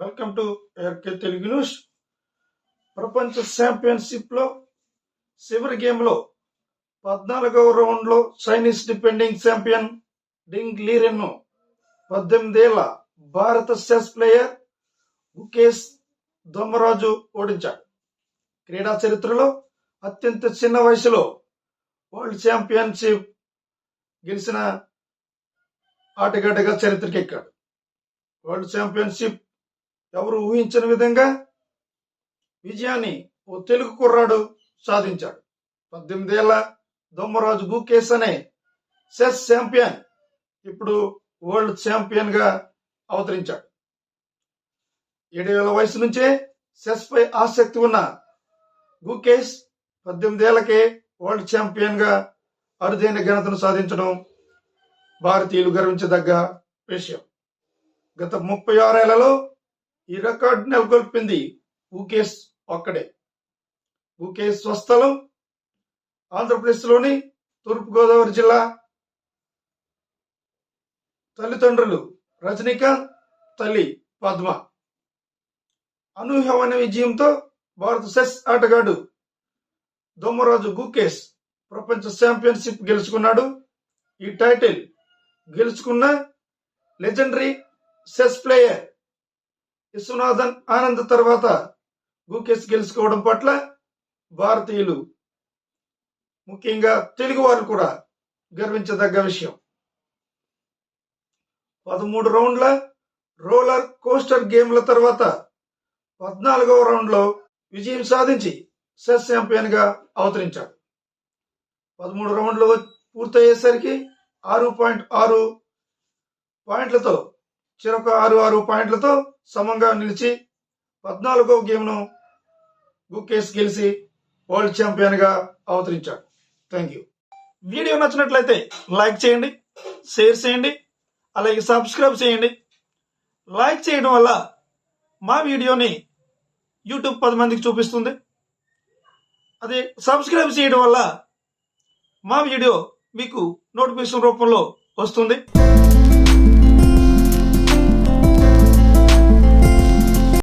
Welcome to RK Telugu news ప్రపంచ ఛాంపియన్షిప్లో చివరి గేమ్లో పద్నాలుగవ రౌండ్లో చైనీస్ డిపెండింగ్ ఛాంపియన్ డింగ్ లీరెన్ను పద్దెనిమిదేళ్ళ భారత చెస్ ప్లేయర్ ముఖేష్ దొమ్మరాజు ఓడించాడు. క్రీడా చరిత్రలో అత్యంత చిన్న వయసులో వరల్డ్ ఛాంపియన్షిప్ గెలిచిన ఆటగాడిగా చరిత్రకెక్కాడు. వరల్డ్ ఛాంపియన్షిప్ ఎవరు ఊహించని విధంగా విజయాన్ని ఓ తెలుగు కుర్రాడు సాధించాడు. పద్దెనిమిదేళ్ళ దొమ్మరాజు గుకేస్ అనే చెస్ ఛాంపియన్ ఇప్పుడు వరల్డ్ ఛాంపియన్గా అవతరించాడు. ఏడేళ్ళ వయసు నుంచే చెస్ పై ఆసక్తి ఉన్న గుకేష్ పద్దెనిమిదేళ్ళకే వరల్డ్ ఛాంపియన్గా అరుదైన ఘనతను సాధించడం భారతీయులు గర్వించదగ్గ విషయం. గత ముప్పై ఆరేళ్ళలో ఈ రికార్డు నెలకొల్పింది ఊకేష్ ఒక్కడే. ఊకేష్ స్వస్థలం ఆంధ్రప్రదేశ్లోని తూర్పుగోదావరి జిల్లా. తల్లిదండ్రులు రజనీకాంత్ తల్లి పద్మ. అనూహ్యమైన విజయంతో భారత సెస్ ఆటగాడు దొమ్మరాజు గుకేష్ ప్రపంచ ఛాంపియన్షిప్ గెలుచుకున్నాడు. ఈ టైటిల్ గెలుచుకున్న legendary chess player Viswanathan Anand తర్వాత గుకేష్ గెలుచుకోవడం పట్ల భారతీయులు ముఖ్యంగా తెలుగు వారు కూడా గర్వించదగ్గ విషయం. పదమూడు రౌండ్ల రోలర్ కోస్టర్ గేమ్ల తర్వాత పద్నాలుగవ రౌండ్లో విజయం సాధించి సెస్ ఛాంపియన్గా అవతరించాడు. పదమూడు రౌండ్లు పూర్తయ్యేసరికి ఆరు పాయింట్ ఆరు పాయింట్లతో చిరొక ఆరు ఆరు పాయింట్లతో సమంగా నిలిచి పద్నాలుగో గేమ్ను గుకేస్ గెలిచి వరల్డ్ ఛాంపియన్గా అవతరించాడు. థ్యాంక్ యూ వీడియో నచ్చినట్లయితే లైక్ చేయండి షేర్ చేయండి అలాగే సబ్స్క్రైబ్ చేయండి. లైక్ చేయడం వల్ల మా వీడియోని యూట్యూబ్ పది మందికి చూపిస్తుంది. అదే సబ్స్క్రైబ్ చేయడం వల్ల మా వీడియో మీకు నోటిఫికేషన్ రూపంలో వస్తుంది.